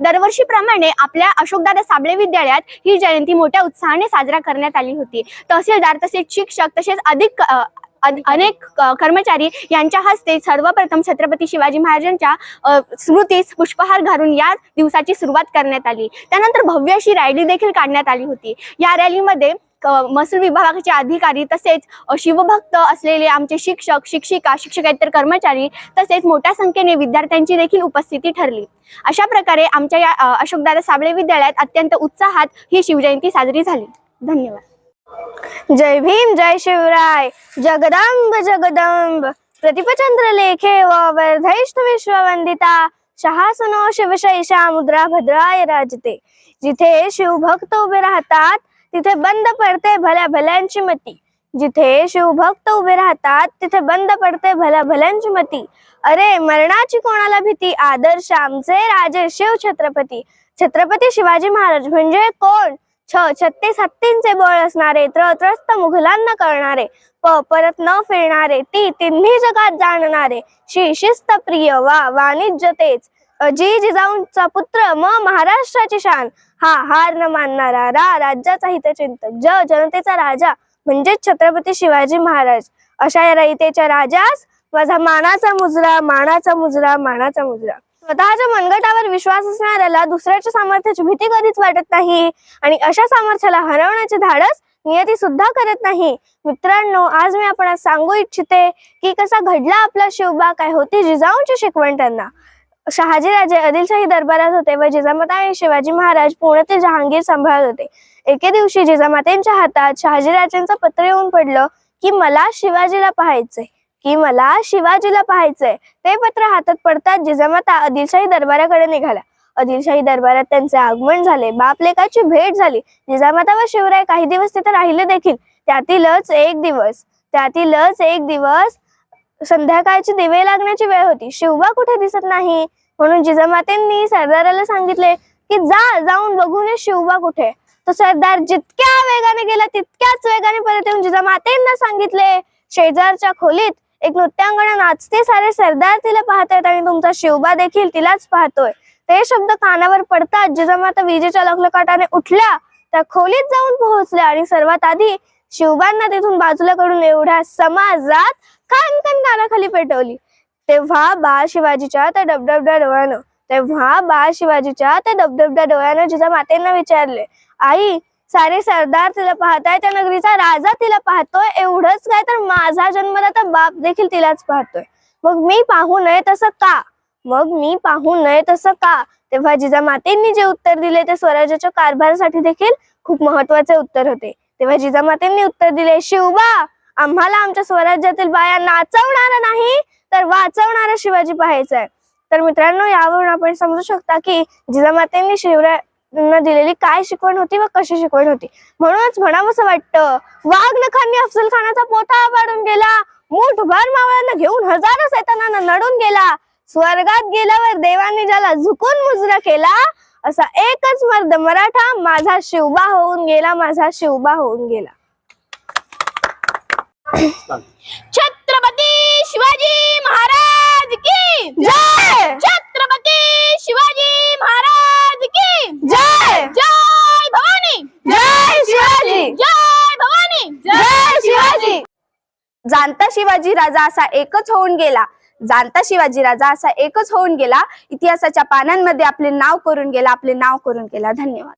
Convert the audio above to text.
दरवर्षीप्रमाणे आपल्या अशोकदादा साबळे विद्यालयात ही जयंती मोठ्या उत्साहाने साजरा करण्यात आली होती. तहसीलदार तसेच शिक्षक तसेच अधिक अनेक कर्मचारी यांच्या हस्ते सर्वप्रथम छत्रपती शिवाजी महाराजांच्या स्मृतीस पुष्पहार घालून या दिवसाची सुरुवात करण्यात आली. त्यानंतर भव्य अशी रॅली देखील काढण्यात आली होती. या रॅलीमध्ये महसूल विभागाचे अधिकारी तसेच शिवभक्त असलेले आमचे शिक्षक शिक्षिका शिक्षकेतर कर्मचारी तसेच मोठ्या संख्येने विद्यार्थ्यांची देखील उपस्थिती ठरली. अशा प्रकारे आमच्या या अशोकदादा साबळे विद्यालयात अत्यंत उत्साहात ही शिवजयंती साजरी झाली. धन्यवाद. जय भीम जय शिवराय. जगदंब जगदंब. प्रतिपचंद्र लेखे व वर्धैष्ठ विश्ववंदिता. शहासनो शिवशैषा मुद्रा भद्राय राजते. जिथे शिवभक्त उभे राहतात तिथे बंद पडते भल्या भल्यांची मती. जिथे शिवभक्त उभे राहतात तिथे बंद पडते भल्या भल्यांची मती. अरे मरणाची कोणाला भीती? आदर्श आमचे राजे शिव छत्रपती. छत्रपती शिवाजी महाराज म्हणजे कोण? छ छत्तीस हत्तींचे बळ असणारे त्र त्रस्त मुघलांना कळणारे प परत न फिरणारे ती तिन्ही जगात जाणणारे. शी शिस्त प्रिय वा वाणिज्य तेच. जी जिजाऊंचा पुत्र म महाराष्ट्राची शान हा हार न मानणारा रा राज्याचा हितचिंतक ज जनतेचा राजा म्हणजेच छत्रपती शिवाजी महाराज. अशा या रयतेच्या राजास माझा मानाचा मुजरा मानाचा मुजरा मानाचा मुजरा. स्वतःच्या मनगटावर विश्वास असणाऱ्याला दुसऱ्याच्या सामर्थ्याची भीती कधीच वाटत नाही आणि अशा सामर्थ्याला हरवण्याचे धाडस नियती सुद्धा करत नाही. मित्रांनो आज मी आपण सांगू इच्छिते की कसा घडला आपला शिवबा काय होती जिजाऊंची शिकवण त्यांना. शहाजीराजे आदिलशाही दरबारात होते व जिजामाता आणि शिवाजी महाराज पुण्यातील जहांगीर सांभाळत होते. एके दिवशी जिजामातेंच्या हातात शहाजीराजेंचं पत्र येऊन पडलं की मला शिवाजीला पाहायचंय. की मला शिवाजीला पाहायचंय. ते पत्र हातात पडतात जिजामाता आदिलशाही दरबाराकडे निघाल्या आदिलशाही दरबारात त्यांचे आगमन झाले. बापलेकाची भेट झाली. जिजामाता व शिवराय काही दिवस तिथे राहिले देखील. त्यातीलच एक दिवस. त्यातीलच एक दिवस. संध्याकाळची दिवे लागण्याची वेळ होती. शिवबा कुठे दिसत नाही? म्हणून जिजामातेंनी सरदाराला सांगितले की जा जाऊन बघून ये शिवबा कुठे. तो सरदार जितक्या वेगाने गेला तितक्याच वेगाने परत येऊन जिजामातेंना सांगितले शेजारच्या खोलीत एक नृत्यांगणा नाचते सारे सरदार तिला पाहतायत आणि तुमचा शिवबा देखील तिलाच पाहतोय. ते शब्द कानावर पडतात जिजामाता विजेच्या लखलकाटाने उठल्या त्या खोलीत जाऊन पोहोचल्या आणि सर्वात आधी शिवबांना तिथून बाजूला कडून एवढ्या समाजात कान कान कानाखाली पेटवली. तेव्हा बाळ शिवाजीच्या त्या डबडबड्या डोळ्यानं तेव्हा बाळ शिवाजीच्या त्या डबडबड्या डोळ्यानं जिजा मातेंना विचारले आई सारे सरदार तिला पाहताय त्या नगरीचा राजा तिला पाहतोय एवढंच काय? तर माझा जन्मदाता बाप देखील तिलाच पाहतोय. मग मी पाहू नये तसं का? मग मी पाहू नये तसं का? तेव्हा जिजामातेंनी जे उत्तर दिले ते स्वराज्याच्या कारभारासाठी देखील खूप महत्त्वाचे उत्तर होते. तेव्हा जिजामातेंनी उत्तर दिले शिवबा आम्हाला आमच्या स्वराज्यातील बाया नाचवणार नाही तर वाचवणारा शिवाजी पाहायचा आहे तर मित्रांनो यावरून आपण समजू शकता की जिजामातेंनी शिवरायांना दिलेली काय शिकवण होती व कशी शिकवण होती. म्हणूनच म्हणावंसं वाटतं वाघ नखांनी अफजल खानाचा पोथा पाडून गेला मूठभर मावळ्यांना घेऊन हजारो सैतानांना नडून गेला स्वर्गात गेल्यावर देवांनी ज्याला झुकून मुजरा केला असा एकच मर्द मराठा माझा शिवबा होऊन गेला माझा शिवबा होऊन गेला. छत्रपती शिवाजी महाराज की जय! छत्रपती शिवाजी महाराज की जय! जय भवानी! जय शिवाजी! जय भवानी! जय शिवाजी! जाणता शिवाजी राजा असा एकच होऊन गेला. जाणता शिवाजी राजा असा एकच होऊन गेला. इतिहासाच्या पानांमध्ये आपले नाव करून गेला. आपले नाव करून गेला. धन्यवाद.